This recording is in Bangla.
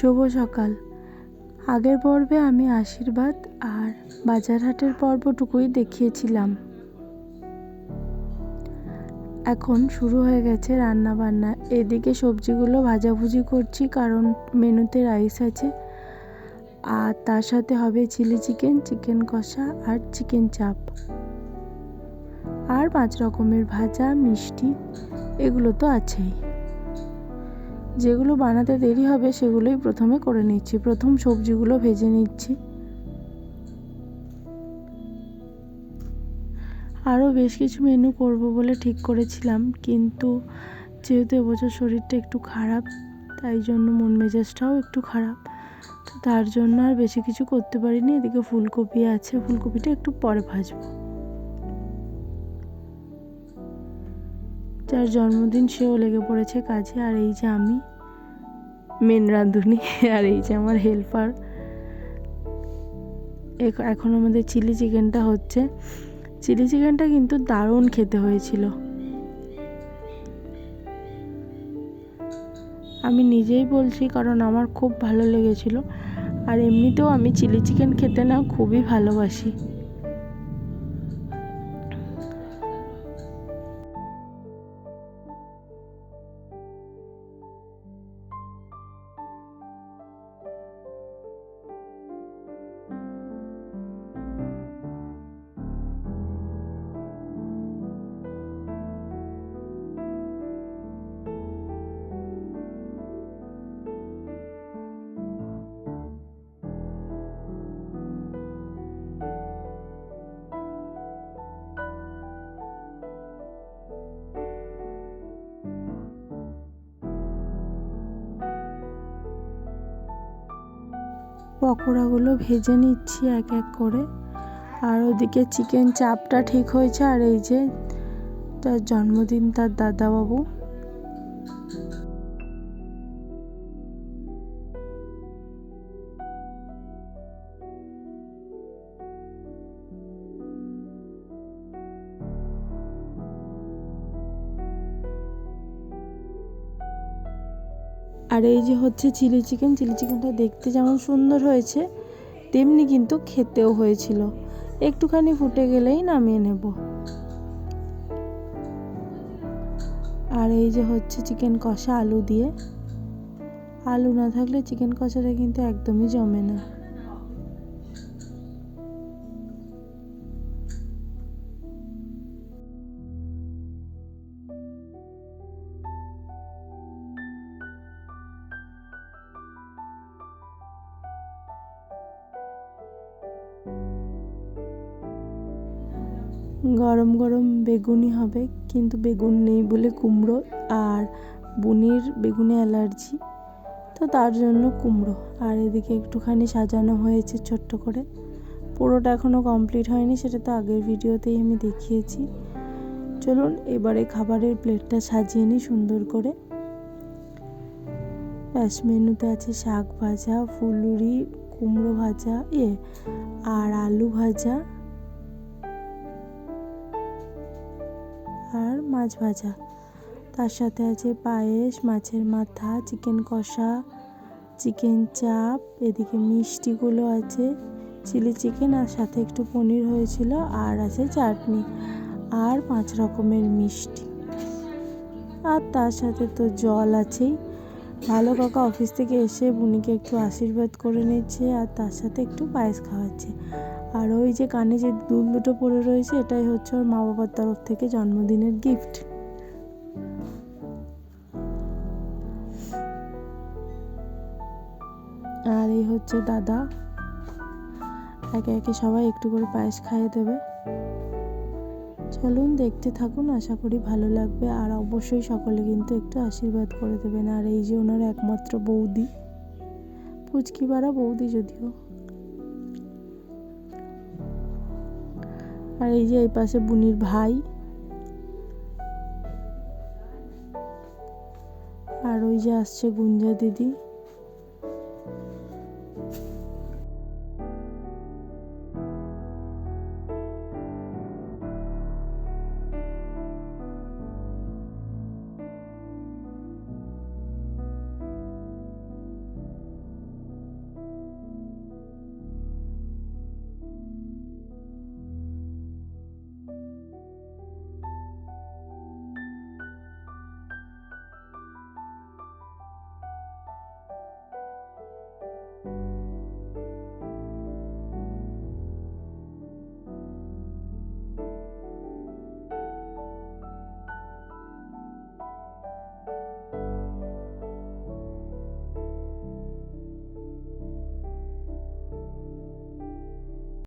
শুভ সকাল। আগের পর্বে আমি আশীর্বাদ আর বাজারহাটের পর্বটুকুই দেখিয়েছিলাম। এখন শুরু হয়ে গেছে রান্না বান্না এদিকে সবজিগুলো ভাজাভুজি করছি কারণ মেনুতে রাইস আছে। আর তার সাথে হবে চিলি চিকেন চিকেন কষা আর চিকেন চাপ। আর পাঁচ রকমের ভাজা, মিষ্টি, এগুলো তো আছেই। যেগুলো বানাতে দেরি হবে সেগুলোই প্রথমে করে নিচ্ছি। প্রথম সবজিগুলো ভেজে নিচ্ছি। আরও বেশ কিছু মেনু করব বলে ঠিক করেছিলাম, কিন্তু যেহেতু এবছর শরীরটা একটু খারাপ, তাই জন্য মন মেজাজটাও একটু খারাপ। তো তার জন্য আর বেশি কিছু করতে পারিনি, এদিকে ফুলকপি আছে, ফুলকপিটা একটু পরে ভাজবো। যার জন্মদিন সেও লেগে পড়েছে কাজে, আর এই যে আমি মেন রাঁধুনি আর এই যে আমার হেল্পার এখন আমাদের চিলি চিকেনটা হচ্ছে। চিলি চিকেনটা কিন্তু দারুণ খেতে হয়েছিল। আমি নিজেই বলছি, কারণ আমার খুব ভালো লেগেছিল। আর এমনিতেও আমি চিলি চিকেন খেতে না খুবই ভালোবাসি। পকোড়াগুলো ভেজে নিচ্ছি এক এক করে। আর ওদিকে চিকেন চাপটা ঠিক হয়েছে, আর এই যে তার জন্মদিন তার দাদাবাবু। আর এই যে হচ্ছে চিলি চিকেন, চিলি চিকেনটা দেখতে যেমন সুন্দর হয়েছে, তেমনি কিন্তু খেতেও হয়েছিল। একটুখানি ফুটে গেলেই নামিয়ে নেব। আর এই যে হচ্ছে চিকেন কষা আলু দিয়ে। আলু না থাকলে চিকেন কষাটা কিন্তু একদমই জমে না। গরম গরম বেগুনি হবে, কিন্তু বেগুন নেই বলে কুমড়ো আর বুনির বেগুনে অ্যালার্জি, তো তার জন্য কুমড়ো। আর এদিকে একটুখানি সাজানো হয়েছে ছোট্ট করে। পুরোটা এখনও কমপ্লিট হয়নি, সেটা তো আগের ভিডিওতেই আমি দেখিয়েছি। চলুন এবারে খাবারের প্লেটটা সাজিয়ে নিই সুন্দর করে। ব্যাস, মেনুতে আছে শাক ভাজা, ফুলুরি, কুমড়ো ভাজা এ আর আলু ভাজা আর মাছ ভাজা। তার সাথে আছে পায়েস, মাছের মাথা, চিকেন কষা, চিকেন চাপ, এদিকে মিষ্টিগুলো আছে, চিলি চিকেন আর সাথে একটু পনির হয়েছিল আর আছে চাটনি আর পাঁচ রকমের মিষ্টি। আর তার সাথে তো জল আছেই। ভালো কাকা অফিস থেকে এসে বুনিকে একটু আশীর্বাদ করে নিচ্ছে আর তার সাথে একটু পায়েস খাওয়াচ্ছে। আর ওই যে কানে যে দুল দুটো পড়ে রয়েছে, এটাই হচ্ছে ওর মা বাবার তরফ থেকে জন্মদিনের গিফট আর এই হচ্ছে দাদা। একে একে সবাই একটু করে পায়েস খাইয়ে দেবে। চলুন দেখতে থাকুন, আশা করি ভালো লাগবে। আর অবশ্যই সকলে কিন্তু একটু আশীর্বাদ করে দেবেন। আর এই যে ওনার একমাত্র বৌদি পুচকি পাড়া বৌদি যদিও। আর এই যে এই পাশে বুনির ভাই। আর ওই যে আসছে গুঞ্জা দিদি।